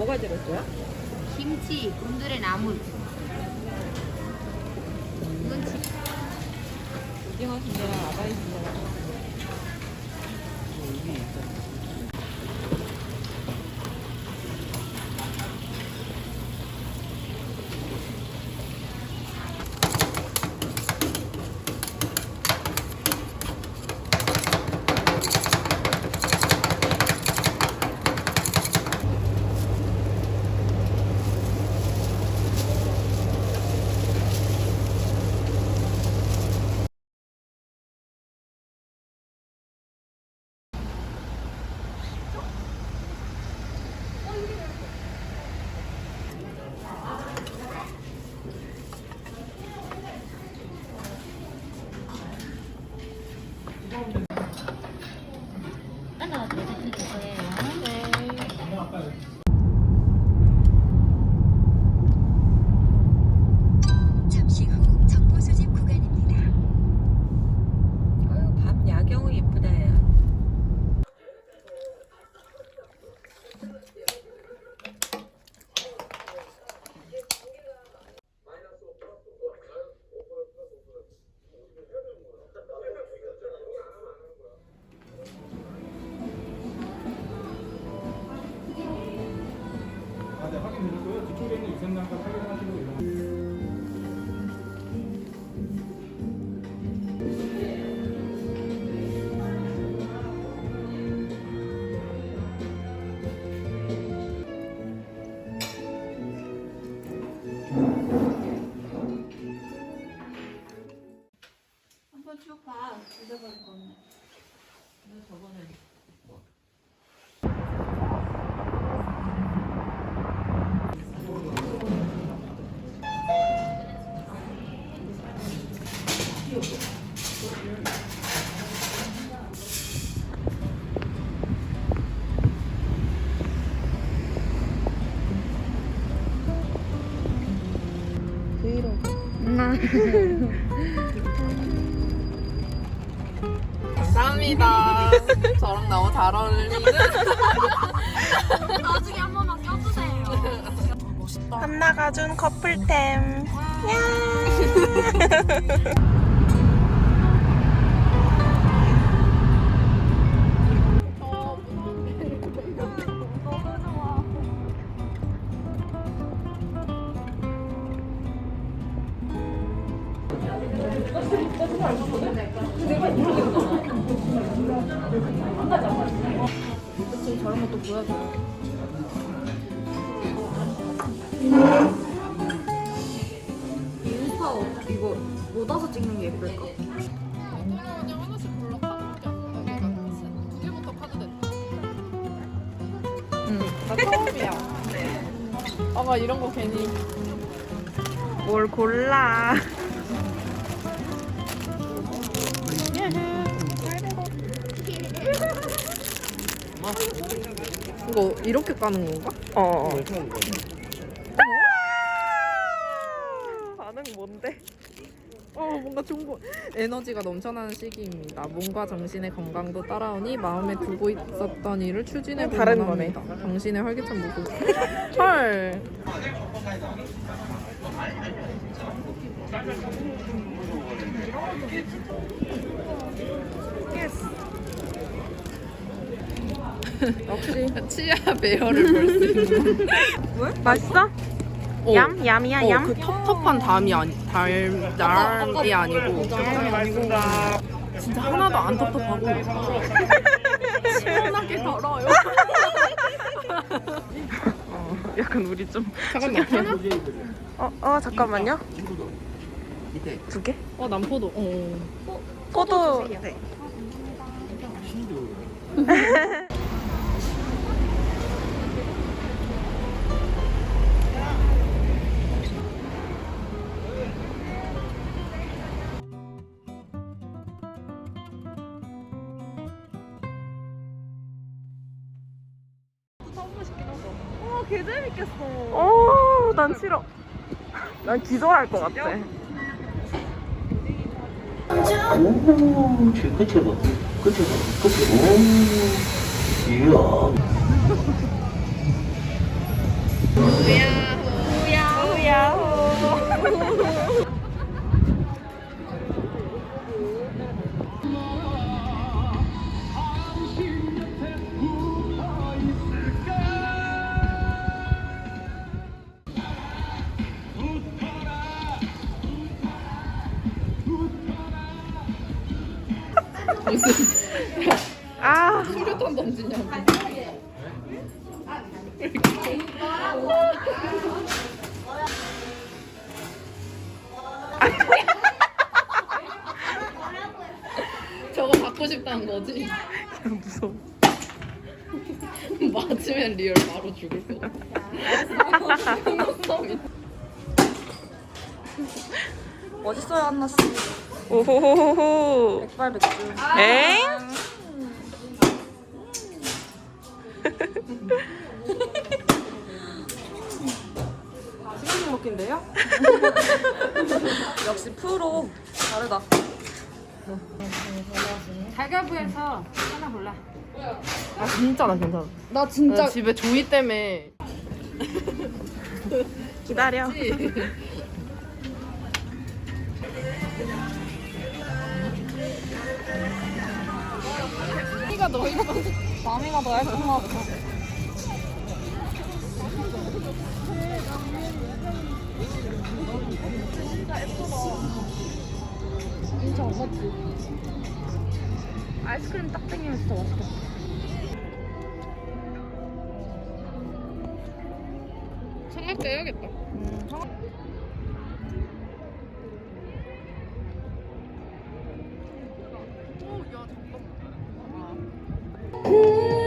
뭐가 들었어요? 김치, 곤드레 나물. 이건 지- 오징어 순대랑 아바이 순대랑 감사합니다. 저랑 너무 잘 어울리는. 나중에 한 번만 껴주세요. 한나가 준 커플템. 저런 것도 보여줘요. 인스타 이거 못 와서 찍는 게 예쁠까? 나 처음이야 아마 이런 거 괜히 뭘 골라. 이거 이렇게 까는 건가? 어. 반응 뭔데? 어 뭔가 거 에너지가 넘쳐나는 시기입니다. 몸과 정신의 건강도 따라오니 마음에 두고 있었던 일을 추진해 어, 다른 보곤 합니다. 당신의 활기찬 모습. 헐. 역시 치아 배열을 볼 수 있는. 맛있어? 어. 얌? 얌이야, 어, 얌? 그 텁텁한 담이 아니 달 달이 아니고 진짜 하나도 안 텁텁하고 시원하게 덜어요. 약간 우리 좀. 잠깐만? 어, 어, 잠깐만요. 두 개? 어 남포도. 어. 포도. 네. 개 재밌겠어 오, 난 싫어. 난 기도할 것 같아. 오, 저 끝에 봐. 끝에 봐. 끝에. 오, 이야. 아 수류탄 던지냐고. 저거 받고 싶다는 거지? 무서워. 맞으면 리얼 바로 죽을 것 같아. 멋있어요 한나 씨. 오호호호호. 백발 백중. 엥? 치킨 먹긴데요? 역시 프로 다르다. 달걀부에서 하나 골라. 아 진짜 나 괜찮아. 나나 집에 조이 때문에 기다려. 너무 예뻐. 마미가 더 예쁘나 보다. 진짜 맛있지. 아이스크림 딱 땡기면 진짜 맛있겠다. 청각대 해야겠다. 오, 야, 잠깐만.